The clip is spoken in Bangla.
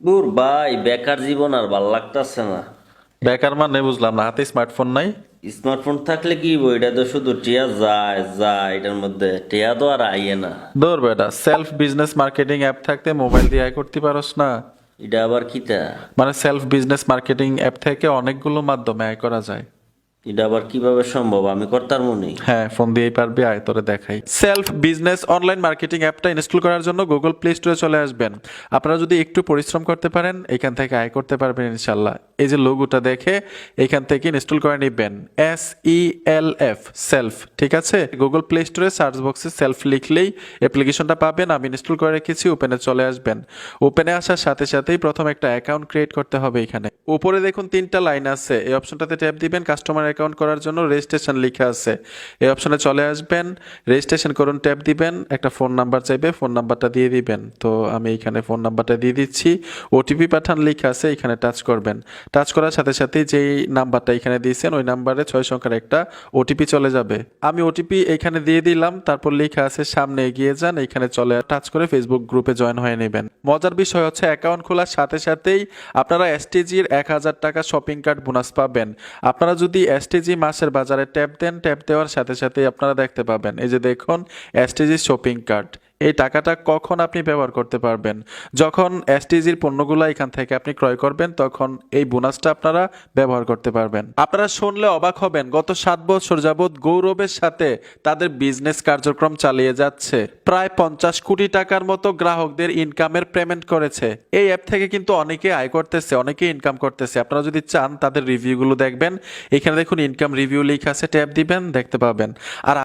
দূর ভাই বেকার জীবন আর ভালো লাগতেছে না। বেকার মানে বুঝলাম না হাতে স্মার্টফোন নাই? স্মার্টফোন থাকলে কি বই এটা তো শুধু টিয়া যায় যায় এটার মধ্যে টিয়া তো আর আইয়ে না। দূর বেটা সেলফ বিজনেস মার্কেটিং অ্যাপ থাকতে মোবাইল দিয়ে আয় করতে পারোস না। এটা আবার কিটা? মানে সেলফ বিজনেস মার্কেটিং অ্যাপ থেকে অনেকগুলো মাধ্যমে আয় করা যায়। এটা আবার কীভাবে সম্ভব? আমি করতার মনে। হ্যাঁ ফোন দিয়েই পারবি, আয়, তোরে দেখাই। সেলফ বিজনেস অনলাইন মার্কেটিং অ্যাপটা ইনস্টল করার জন্য গুগল প্লে স্টোরে চলে আসবেন। আপনারা যদি একটু পরিশ্রম করতে পারেন, এখান থেকে আয় করতে পারবেন ইনশাল্লাহ এই যে লোগোটা দেখে এখান থেকে ইনস্টল করে নেবেন। S E L F self ঠিক আছে? গুগল প্লে স্টোরে সার্চ বক্সে সেলফ লিখলেই অ্যাপ্লিকেশনটা পাবেন। আমি ইনস্টল করে রেখেছি ওপেনে চলে আসবেন। ওপেনে আসার সাথে সাথেই প্রথম একটা অ্যাকাউন্ট ক্রিয়েট করতে হবে এখানে। উপরে দেখুন তিনটা লাইন আছে। এই অপশনটাতে ট্যাপ দিবেন কাস্টমার অ্যাকাউন্ট করার জন্য রেজিস্ট্রেশন লেখা আছে। এই অপশনে চলে আসবেন রেজিস্ট্রেশন করুন ট্যাপ দিবেন, একটা ফোন নাম্বার চাইবে ফোন নাম্বারটা দিয়ে দিবেন। তো আমি এখানে ফোন নাম্বারটা দিয়ে দিচ্ছি। ওটিপি পাঠান লেখা আছে, এখানে টাচ করবেন। টাচ করার সাথে সাথে যেই নাম্বারটা এখানে দিয়েছেন, ওই নাম্বারে ছয় সংখ্যার একটা ওটিপি চলে যাবে। আমি ওটিপি এখানে দিয়ে দিলাম, তারপর লেখা আছে, সামনে এগিয়ে যান, এখানে চলে টাচ করে ফেসবুক গ্রুপে জয়েন হয়ে নেবেন। মজার বিষয় হচ্ছে অ্যাকাউন্ট খোলার সাথে সাথেই আপনারা এসটিজির এক হাজার টাকা শপিং কার্ড বোনাস পাবেন। আপনারা যদি এসটিজি মাসের বাজারে ট্যাপ দেন ট্যাপ দেওয়ার সাথে সাথে আপনারা দেখতে পাবেন। এই যে দেখুন এসটিজি শপিং কার্ড এই টাকাটা কখন আপনি ব্যবহার করতে পারবেন? যখন এসটিজির পণ্যগুলো এখান থেকে আপনি ক্রয় করবেন, তখন এই বোনাসটা আপনারা ব্যবহার করতে পারবেন। আপনারা শুনলে অবাক হবেন, গত সাত বছর যাবৎ গৌরবের সাথে তাদের বিজনেস কার্যক্রম চালিয়ে যাচ্ছে। প্রায় পঞ্চাশ কোটি টাকার মতো গ্রাহকদের ইনকামের পেমেন্ট করেছে। এই অ্যাপ থেকে কিন্তু অনেকে আয় করতেছে, অনেকে ইনকাম করতেছে। আপনারা যদি চান তাদের রিভিউগুলো দেখবেন, এখানে দেখুন ইনকাম রিভিউ লিখা আছে ট্যাপ দিবেন, দেখতে পাবেন। আর